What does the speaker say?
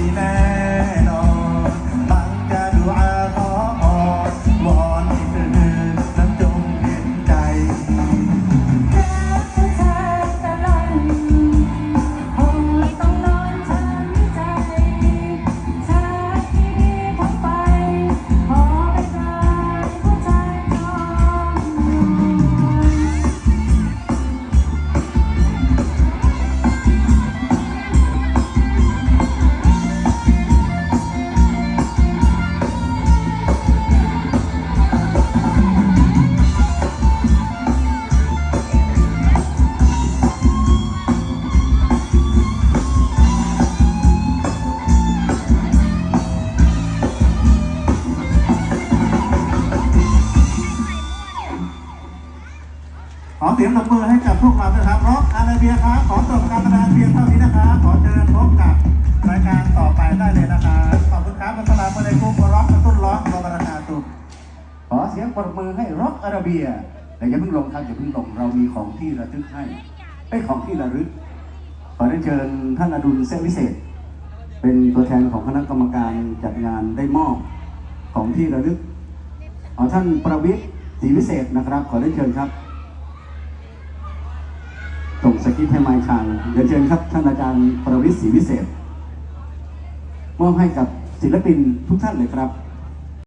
未来。 เสียงตบมือให้กับพวกเราด้วยครับร็อกอาราเบียครับขอจบการแสดงเพียงเท่านี้นะครับขอเชิญพบกับรายการต่อไปได้เลยนะครับขอบคุณครับอัสสลามุอะลัยกุมราะห์มะตุลลอฮ์วะบรากาตุขอเสียงปรบมือให้ร็อกอาราเบียแต่อย่าเพิ่งลงครับอย่าเพิ่งลงเรามีของที่ระลึกให้ไอ้ของที่ระลึกขอได้เชิญท่านอดุลเส้นวิเศษ เป็นตัวแทนของคณะกรรมการจัดงานได้มอบของที่ระลึกเอาท่านประวิทย์ศรีวิเศษนะครับ ขอได้เชิญครับ ที่ไทไมค์ชารเดี๋ยวเชิญครับท่านอาจารย์ประวิศรีวิเศษ มอบให้กับศิลปินทุกท่านเลยครับ